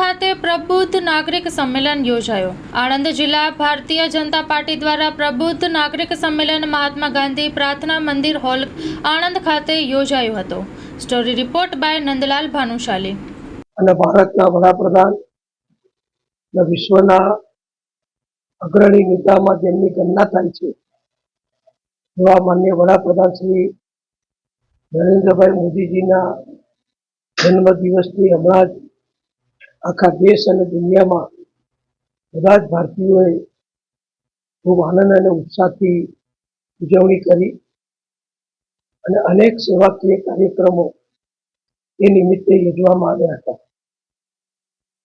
ખાતે પ્રબુદ્ધ નાગરિક સંમેલન યોજાયો. આણંદ જિલ્લા ભારતીય જનતા પાર્ટી દ્વારા પ્રબુદ્ધ નાગરિક સંમેલન મહાત્મા ગાંધી પ્રાર્થના મંદિર હોલ આણંદ ખાતે યોજાયો હતો. Story report by Nandlal Bhanushali. અને ભારતના વડાપ્રધાન વિશ્વના અગ્રણી નેતામાં જેમની ગણના થાય છે, એવા માન્ય વડાપ્રધાન શ્રી નરેન્દ્રભાઈ મોદીજીના જન્મદિવસની હમણાં જ આખા દેશ અને દુનિયામાં બધા જ ભારતીયોએ ખૂબ આનંદ અને ઉત્સાહથી ઉજવણી કરી અને અનેક સેવાકીય કાર્યક્રમો એ નિમિત્તે યોજવામાં આવ્યા હતા.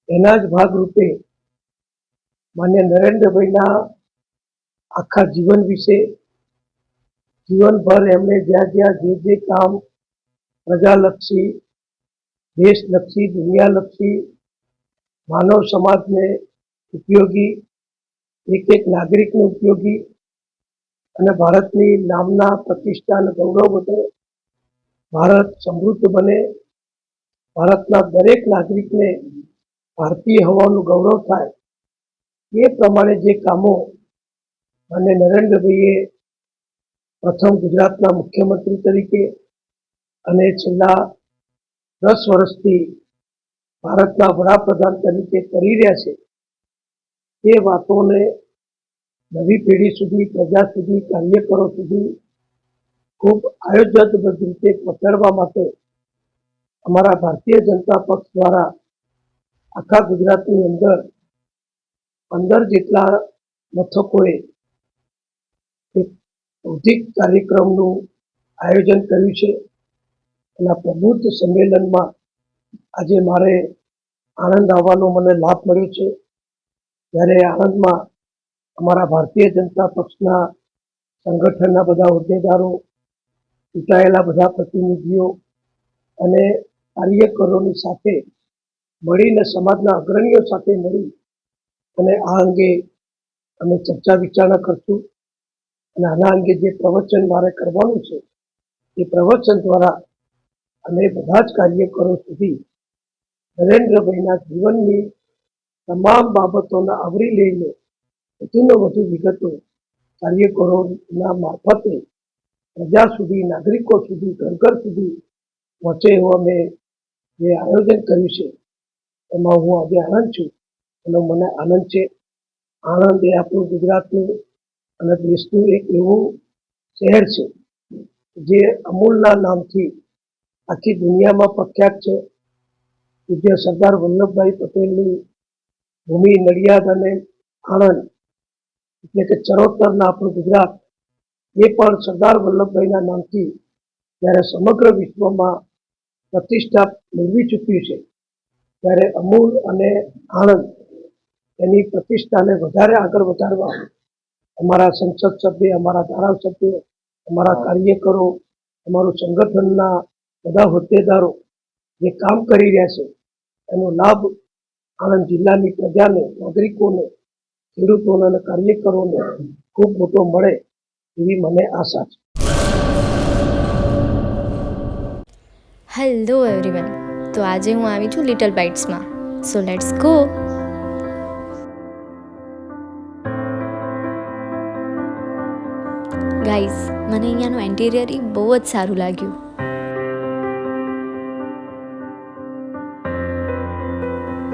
એના જ ભાગરૂપે માન્ય નરેન્દ્રભાઈના આખા જીવન વિશે જીવનભર એમણે જ્યાં જ્યાં જે જે કામ પ્રજાલક્ષી, દેશલક્ષી, દુનિયાલક્ષી માનવ સમાજને ઉપયોગી એક એક નાગરિકને ઉપયોગી અને ભારતની નામના પ્રતિષ્ઠા અને ગૌરવ વધે ભારત સમૃદ્ધ બને. ભારતના દરેક નાગરિકને ભારતીય હોવાનું ગૌરવ થાય. એ પ્રમાણે જે કામો અને નરેન્દ્રભાઈએ પ્રથમ ગુજરાતના મુખ્યમંત્રી તરીકે અને છેલ્લા દસ વર્ષથી ભારતના વડાપ્રધાન તરીકે કરી રહ્યા છે. એ વાતોને નવી પેઢી સુધી, પ્રજા સુધી, કાર્યકરો સુધી ખૂબ આયોજનબદ્ધ રીતે પહોંચાડવા માટે અમારા ભારતીય જનતા પક્ષ દ્વારા આખા ગુજરાતની અંદર પંદર જેટલા મથકોએ એક બૌદ્ધિક કાર્યક્રમનું આયોજન કર્યું છે. આ પ્રબુદ્ધ સંમેલનમાં આજે મારે આણંદ આવવાનો મને લાભ મળ્યો છે. ત્યારે આણંદમાં અમારા ભારતીય જનતા પક્ષના સંગઠનના બધા હોદ્દેદારો, ચૂંટાયેલા બધા પ્રતિનિધિઓ અને કાર્યકરોની સાથે મળીને સમાજના અગ્રણીઓ સાથે મળી અને આ અંગે અમે ચર્ચા વિચારણા કરશું અને આના અંગે જે પ્રવચન મારે કરવાનું છે, એ પ્રવચન દ્વારા અમે બધા જ કાર્યકરો સુધી નરેન્દ્રભાઈના જીવનની તમામ બાબતોને આવરી લઈને વધુને વધુ વિગતો કાર્યકરોના મારફતે પ્રજા સુધી, નાગરિકો સુધી, ઘર ઘર સુધી પહોંચે એવું અમે જે આયોજન કર્યું છે, એમાં હું આજે આનંદ છું એનો મને આનંદ છે. આણંદ એ આપણું ગુજરાતનું અને દેશનું એક એવું શહેર છે, જે અમૂલના નામથી આખી દુનિયામાં પ્રખ્યાત છે. પૂજ્ય સરદાર વલ્લભભાઈ પટેલની ભૂમિ નડિયાદ અને આણંદ, એટલે કે ચરોતરના આપણું ગુજરાત, એ પણ સરદાર વલ્લભભાઈના નામથી જ્યારે સમગ્ર વિશ્વમાં પ્રતિષ્ઠા મેળવી ચૂક્યું છે, ત્યારે અમૂલ અને આણંદ એની પ્રતિષ્ઠાને વધારે આગળ વધારવા અમારા સંસદ સભ્ય, અમારા ધારાસભ્ય, અમારા કાર્યકરો, અમારું સંગઠનના બધા હોદ્દેદારો જે કામ કરી રહ્યા છે એનો લાભ આણંદ જિલ્લાની પ્રજાને, નાગરિકોને, ખેડૂતોને અને કાર્યકરોને ખૂબ મોટો મળે એવી મને આશા છે. હેલો એવરીવન તો આજે હું આવી છું લિટલ બાઇટ્સમાં સો લેટ્સ ગો ગાઈઝ મને અહીંયાનું એન્ટિરિયર એ બહુ જ સારું લાગ્યું.